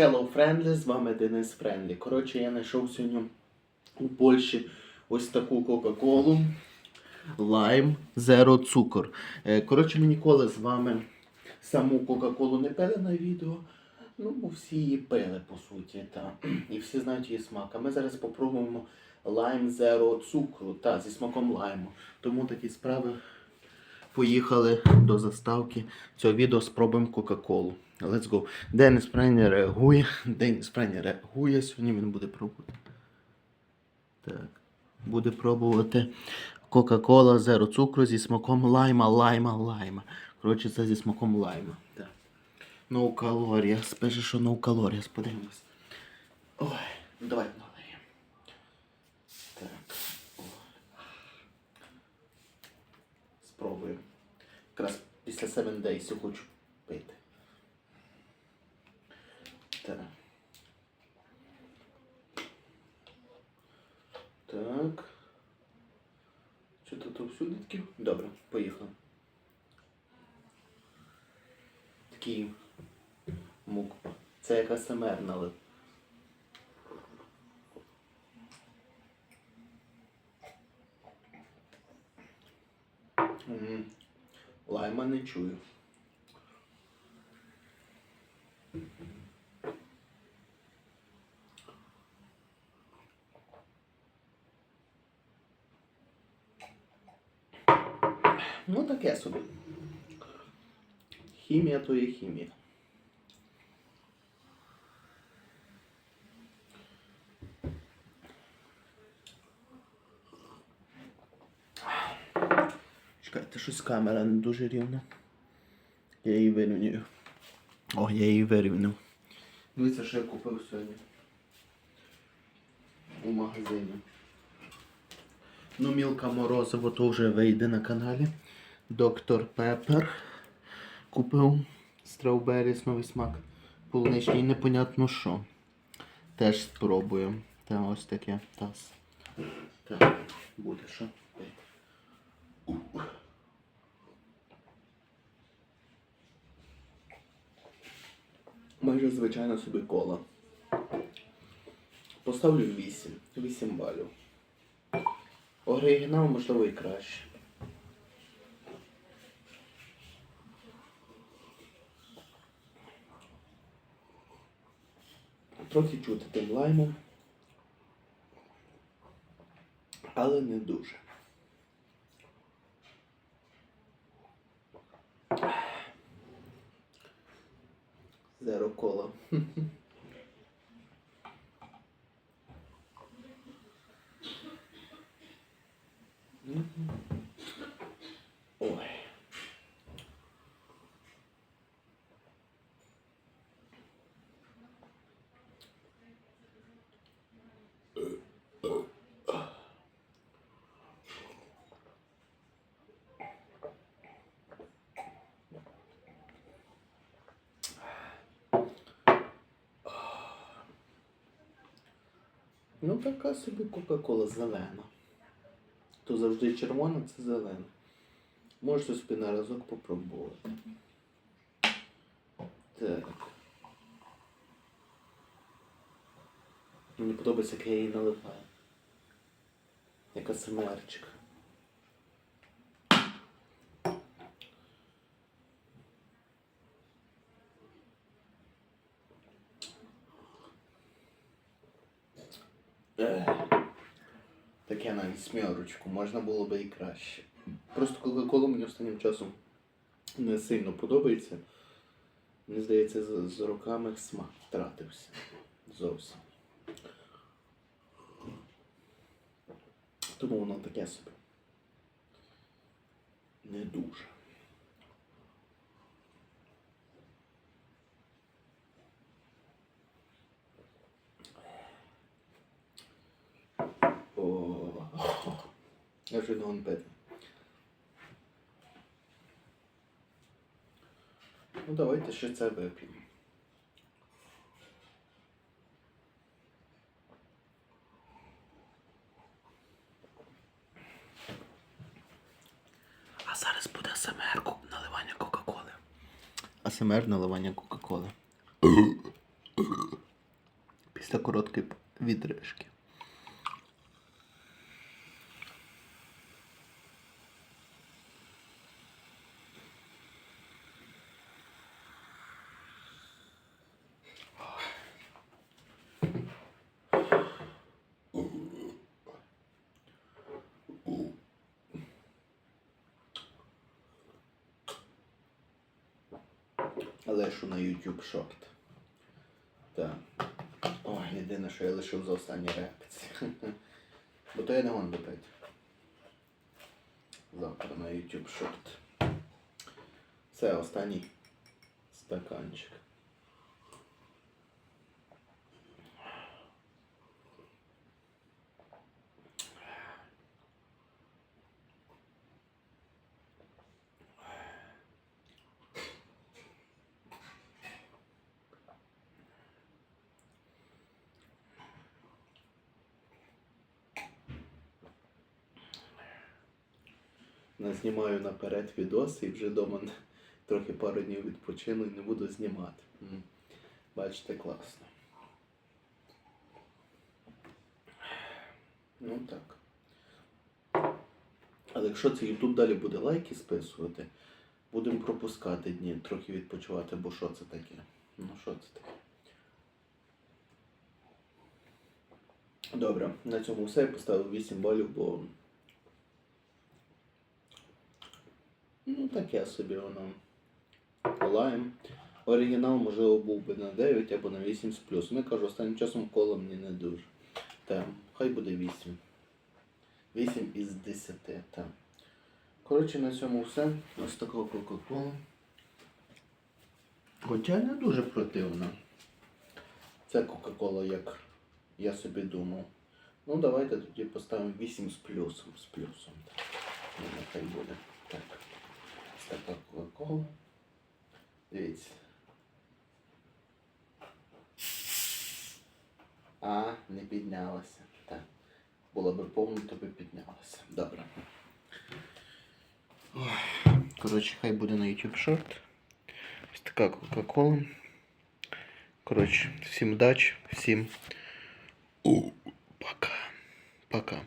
Hello Friendly, з вами Денис Френдлі. Коротше, я знайшов сьогодні у Польщі ось таку Кока-Колу Lime Zero цукор. Е, Коротше, ми ніколи з вами саму Кока-Колу не пили на відео. Ну, бо всі її пили, по суті, та. і всі знають її смак. А ми зараз попробуємо Lime Zero цукру та, зі смаком лайму. Тому такі справи. Поїхали до заставки цього відео, спробуємо Кока-Колу. Let's go. Денис Прені реагує. Денис Прені реагує. Сьогодні він буде пробувати. Так. Буде пробувати Кока-Кола Зеро цукру зі смаком лайма, лайма, лайма. Коротше, це зі смаком лайма. Так. No calories. Пише, що no calories. Подивимось. Ой, давай. Спробуємо. Якраз після 7 Days я хочу пити. Так. Так. Що тут всюди такі? Добре, поїхали. Такий мук. Це як АСМР налив. М, Лайма не чую. Ну таке собі. Хімія то є хімія. Чекайте, щось камера не дуже рівна. Я її вирівнюю. О, я її вирівняв. Дивіться, що я купив сьогодні. У магазині. Ну, Мілка Морозово то вже вийде на каналі. Доктор Пеппер. Купив Strawberries новий смак. Полуничний, непонятно що. Теж спробуємо. Та ось таке таз. Так, буде що. Майже звичайно собі кола. Поставлю 8. 8 балів. Оригінал, можливо, і краще. Трохи чути тим лаймом. Але не дуже. Зеро кола. Ой. Ну, така собі Кока-Кола зелена. То завжди червона, це зелена. Можете собі на разок попробувати. Так. Мені подобається, як я її наливаю. Яка АСМРчик. Таке навіть смірочку, можна було би і краще. Просто Кока-Кола мені останнім часом не сильно подобається. Мені здається, з, з роками смак втратився. Зовсім. Тому воно таке собі. Не дуже. О, я вже не он пити. Ну давайте ще це вип'ємо. А зараз буде АСМР наливання Кока-Коли. АСМР наливання Кока-Коли. Після короткої відрижки. Лишу на YouTube шорт. Так. Ой, єдине, що я лишив за останні реакції. Бо то я не можу допити. Завтра на YouTube шорт. Це останній стаканчик. Назнімаю наперед відоси і вже вдома трохи пару днів відпочину і не буду знімати. Бачите, класно. Ну так. Але якщо це YouTube далі буде лайки списувати, будемо пропускати дні, трохи відпочивати, бо що це таке? Ну що це таке? Добре, на цьому все. Я поставив 8 балів, бо Ну, таке собі воно. Лайм. Оригінал, можливо, був би на 9 або на 8 з плюсом. Я кажу, останнім часом коло мені не дуже. Так, хай буде 8. 8 із 10. Так. Коротше, на цьому все. Ось така Кока-Кола. Хоча не дуже противна. Це Кока-Кола, як я собі думав. Ну, давайте тоді поставимо 8 з плюсом. З плюсом. Так. Ну, нехай буде. Так. Ось така Кока-Кола. Дивіться. А, не піднялася. Так. Було б повно, то би піднялася. Добре. Ой. Коротше, хай буде на YouTube шорт. Ось така Кока-Кола. Коротше, всім удачі, всім пока. Пока.